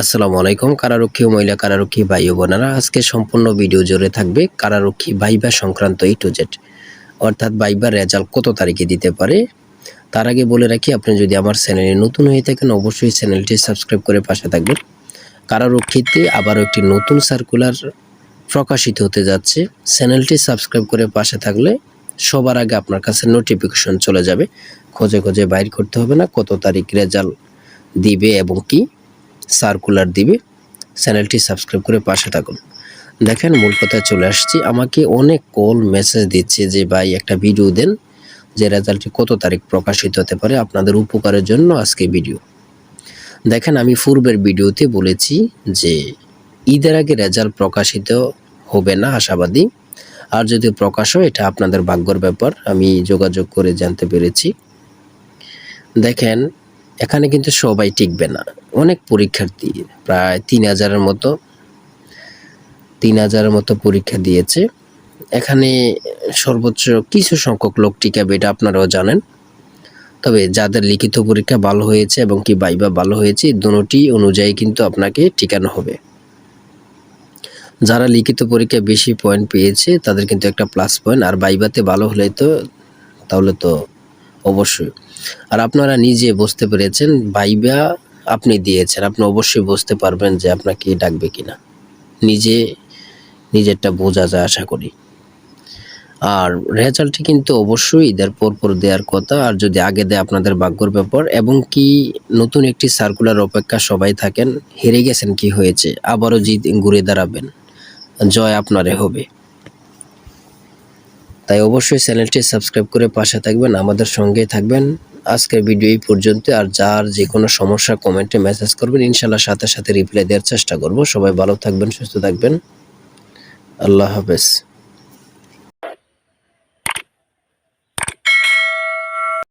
আসসালামু আলাইকুম কারারক্ষী ও মহিলা কারারক্ষী ভাই ও বোনেরা। আজকে সম্পূর্ণ ভিডিও জুড়ে থাকবে কারারক্ষী ভাইবা সংক্রান্ত এই টু জেড অর্থাৎ ভাইবার রেজাল্ট কত তারিখে দিতে পারে? তার আগে বলে রাখি, আপনি যদি আমার চ্যানেলে নতুন হয়ে থাকেন, অবশ্যই চ্যানেলটি সাবস্ক্রাইব করে পাশে থাকবেন। কারারক্ষীতে আবারও একটি নতুন সার্কুলার প্রকাশিত হতে যাচ্ছে। চ্যানেলটি সাবস্ক্রাইব করে পাশে থাকলে সবার আগে আপনার কাছে নোটিফিকেশন চলে যাবে। খোঁজে খোঁজে বাইর করতে হবে না, কত তারিখ রেজাল্ট দিবে এবং কি। সার্কুলার দিবে। চ্যানেলটি সাবস্ক্রাইব করে পাশে থাকুন। দেখেন, মূল কথায় চলে আসছি। আমাকে অনেক কল মেসেজ দিচ্ছে যে, ভাই, একটা ভিডিও দেন যে রেজাল্টটি কত তারিখ প্রকাশিত হতে পারে আপনাদের উপকারের জন্য আজকে ভিডিও দেখেন, আমি পূর্বের ভিডিওতে বলেছি যে, ঈদের আগে রেজাল্ট প্রকাশিত হবে না, আশাবাদী। আর যদি প্রকাশ হয়, এটা আপনাদের ভাগ্যর ব্যাপার। আমি যোগাযোগ করে জানতে পেরেছি। দেখেন এখানে কিন্তু সবাই টিকবে না। অনেক পরীক্ষার্থী, প্রায় তিন হাজারের মতো, তিন হাজারের মতো পরীক্ষা দিয়েছে। এখানে সর্বোচ্চ কিছু সংখ্যক লোক টিকাবে এটা আপনারাও জানেন। তবে যাদের লিখিত পরীক্ষা ভালো হয়েছে এবং কি বাইবা ভালো হয়েছে দুটি অনুযায়ী কিন্তু আপনাকে টিকানো হবে। যারা লিখিত পরীক্ষা বেশি পয়েন্ট পেয়েছে, তাদের কিন্তু একটা প্লাস পয়েন্ট আর বাইবাতে ভালো হলে তো, তাহলে তো অবশ্যই। আর আপনারা নিজে বুঝতে পেরেছেন, ভাইবা আপনি দিয়েছেন, আপনি অবশ্যই বুঝতে পারবেন যে আপনাকে ডাকবে কিনা। নিজে, নিজেরটা বোঝা যায় আশা করি। আর রেজাল্টটি কিন্তু অবশ্যই ঈদের পর পর দেওয়ার কথা, আর যদি আগে দেয় আপনাদের ভাগ্যর ব্যাপার, এবং কি নতুন একটি সার্কুলার অপেক্ষা সবাই থাকেন, হেরে গেছেন কি হয়েছে, আবারও জিত ঘুরে দাঁড়াবেন। জয় আপনারে হবে। তাই অবশ্যই চ্যানেলটি সাবস্ক্রাইব করে পাশে থাকবেন, আমাদের সঙ্গেই থাকবেন। আজকের ভিডিও এই পর্যন্ত আর যার যে কোনো সমস্যা কমেন্টে মেসেজ করবেন ইনশাল্লাহ সাথে সাথে রিপ্লাই দেওয়ার চেষ্টা করব। সবাই ভালো থাকবেন, সুস্থ থাকবেন। আল্লাহ হাফেজ।